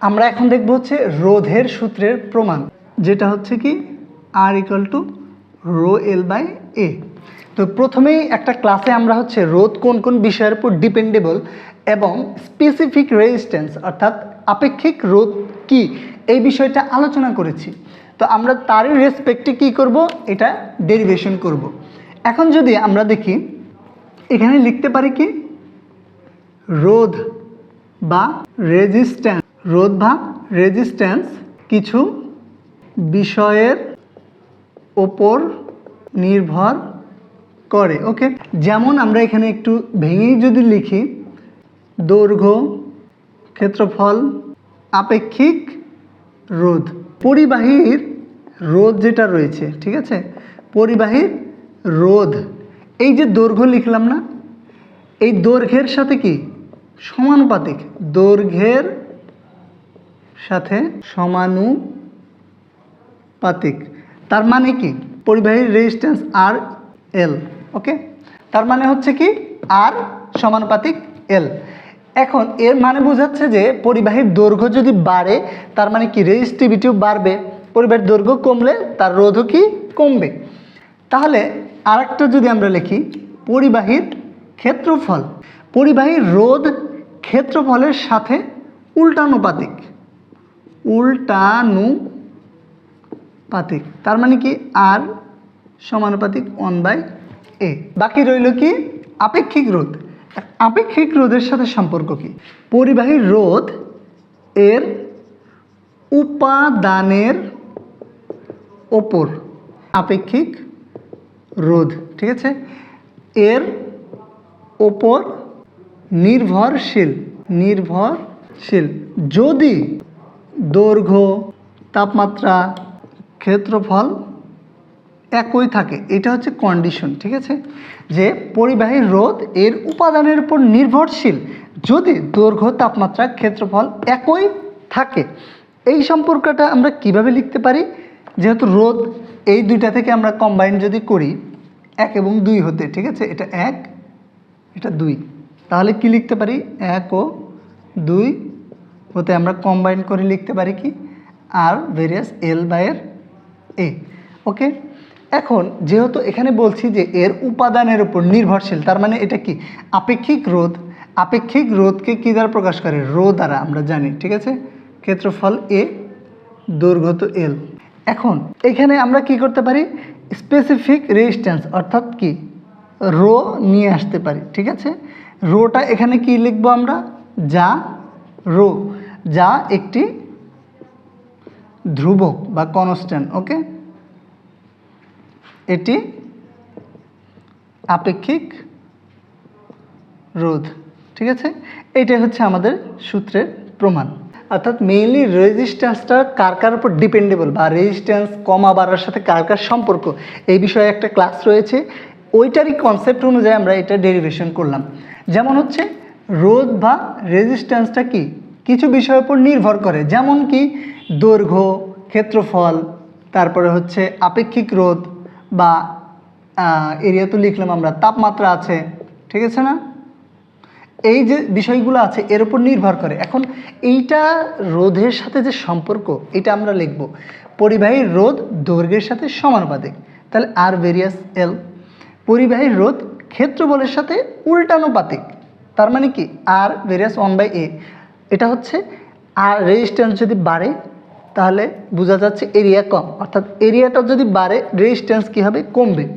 আমরা এখন দেখব হচ্ছে রোধের সূত্রের প্রমাণ, যেটা হচ্ছে কি R equal to rho L by A তো প্রথমেই একটা ক্লাসে আমরা হচ্ছে রোধ কোন কোন বিষয়ের উপর ডিপেন্ডেবল এবং স্পেসিফিক রেজিস্ট্যান্স অর্থাৎ আপেক্ষিক রোধ কি, এই বিষয়টা আলোচনা করেছি। তো আমরা তারই রেসপেক্টে কি করব? এটা ডেরিভেশন করব। এখন যদি আমরা দেখি, এখানে লিখতে পারি কি? রোধ বা রেজিস্ট্যান্স রোধ বা রেজিস্ট্যান্স কিছু বিষয়ের ওপর নির্ভর করে ওকে যেমন আমরা এখানে একটু ভেঙেই যদি লিখি, দৈর্ঘ্য, ক্ষেত্রফল, আপেক্ষিক রোধ। পরিবাহীর রোধ যেটা রয়েছে, ঠিক আছে? পরিবাহীর রোধ। এই যে দৈর্ঘ্য লিখলাম না, এই দৈর্ঘ্যের সাথে কি? সমানুপাতিক। দৈর্ঘ্যের সাথে সমানুপাতিক। তার মানে কি? পরিবাহীর রেজিস্ট্যান্স আর এল ওকে তার মানে হচ্ছে কি? আর সমানুপাতিক এল এখন এর মানে বোঝাচ্ছে যে পরিবাহীর দৈর্ঘ্য যদি বাড়ে, তার মানে কি? রেজিস্টিভিটিও বাড়বে। পরিবাহীর দৈর্ঘ্য কমলে তার রোধও কি? কমবে। তাহলে আরেকটা যদি আমরা লিখি, পরিবাহীর ক্ষেত্রফল। পরিবাহীর রোধ ক্ষেত্রফলের সাথে উল্টানুপাতিক উল্টানুপাতিক। তার মানে কি? আর সমানুপাতিক ওয়ান বাই এ বাকি রইল কি? আপেক্ষিক রোধ। আপেক্ষিক রোধের সাথে সম্পর্ক কি? পরিবাহীর রোধ এর উপাদানের ওপর। আপেক্ষিক রোধ, ঠিক আছে? এর ওপর নির্ভরশীল। নির্ভরশীল। যদি দৈর্ঘ্য, তাপমাত্রা, ক্ষেত্রফল একই থাকে। এটা হচ্ছে কন্ডিশন ঠিক আছে? যে পরিবাহী রোধ এর উপাদানের উপর নির্ভরশীল যদি দৈর্ঘ্য, তাপমাত্রা, ক্ষেত্রফল একই থাকে। এই সম্পর্কটা আমরা কীভাবে লিখতে পারি? যেহেতু রোধ এই দুইটা থেকে আমরা কম্বাইন যদি করি, এক এবং দুই হতে, ঠিক আছে? এটা এক, এটা দুই। তাহলে কি লিখতে পারি? এক ও দুই হতে আমরা কম্বাইন করে লিখতে পারি কি? আর ভেরিয়াস এল বায়ের এ ওকে এখন যেহেতু এখানে বলছি যে এর উপাদানের উপর নির্ভরশীল, তার মানে এটা কি? আপেক্ষিক রোধ। আপেক্ষিক রোধকে কী দ্বারা প্রকাশ করে? রো দ্বারা, আমরা জানি, ঠিক আছে? ক্ষেত্রফল এ দৈর্ঘ্য তো এল এখন এখানে আমরা কি করতে পারি? স্পেসিফিক রেজিস্ট্যান্স অর্থাৎ কি? রো নিয়ে আসতে পারি, ঠিক আছে? রোটা এখানে কি লিখব আমরা? যা রো। যা একটি ধ্রুবক বা কনস্ট্যান্ট ওকে এটি আপেক্ষিক রোধ, ঠিক আছে? এইটাই হচ্ছে আমাদের সূত্রের প্রমাণ। অর্থাৎ মেইনলি রেজিস্ট্যান্সটা কার কার উপর ডিপেন্ডেবল বা রেজিস্ট্যান্স কমা বাড়ার সাথে কার কার সম্পর্ক? এই বিষয়ে একটা ক্লাস রয়েছে। ওইটারই কনসেপ্ট অনুযায়ী আমরা এটা ডেরিভেশন করলাম। যেমন হচ্ছে রোধ বা রেজিস্ট্যান্সটা কি? কিছু বিষয়ের উপর নির্ভর করে। যেমন কি দৈর্ঘ্য, ক্ষেত্রফল, তারপরে হচ্ছে আপেক্ষিক রোধ বা এরিয়া তো লিখলাম আমরা, তাপমাত্রা আছে, ঠিক আছে না? এই যে বিষয়গুলো আছে, এর উপর নির্ভর করে। এখন এইটা রোধের সাথে যে সম্পর্ক, এটা আমরা লিখব। পরিবাহীর রোধ দৈর্ঘ্যের সাথে সমানুপাতিক। তাহলে আর ভেরিয়াস এল পরিবাহীর রোধ ক্ষেত্রবলের সাথে উল্টানুপাতিক। তার মানে কি? R varies as one by A এটা হচ্ছে, আর রেজিস্ট্যান্স যদি বাড়ে, তাহলে বোঝা যাচ্ছে এরিয়া কম। অর্থাৎ এরিয়াটা যদি বাড়ে রেজিস্ট্যান্স কী হবে? কমবে।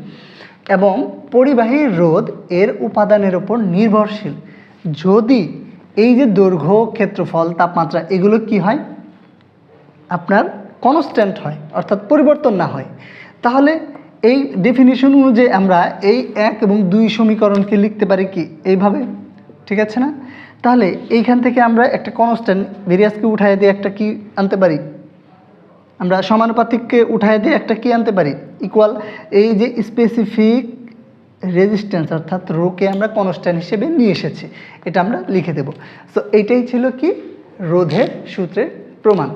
এবং পরিবাহী রোধ এর উপাদানের ওপর নির্ভরশীল। যদি এই যে দৈর্ঘ্য, ক্ষেত্রফল, তাপমাত্রা, এগুলো কি হয়? আপনার কনস্ট্যান্ট হয়, অর্থাৎ পরিবর্তন না হয়। তাহলে এই ডেফিনিশন অনুযায়ী আমরা এই এক এবং দুই সমীকরণকে লিখতে পারি কি? এইভাবে। ঠিক আছে না? তাহলে এইখান থেকে আমরা একটা কনস্ট্যান্ট ভেরিয়াসকে উঠায় দিয়ে একটা কি আনতে পারি। আমরা সমানুপাতিককে উঠায় দিয়ে একটা কি আনতে পারি। ইকুয়াল এই যে স্পেসিফিক রেজিস্ট্যান্স অর্থাৎ রোকে আমরা কনস্ট্যান্ট হিসেবে নিয়ে এসেছি, এটা আমরা লিখে দেব। সো এইটাই ছিল কি? রোধের সূত্রের প্রমাণ।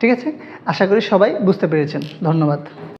ঠিক আছে? আশা করি সবাই বুঝতে পেরেছেন। ধন্যবাদ।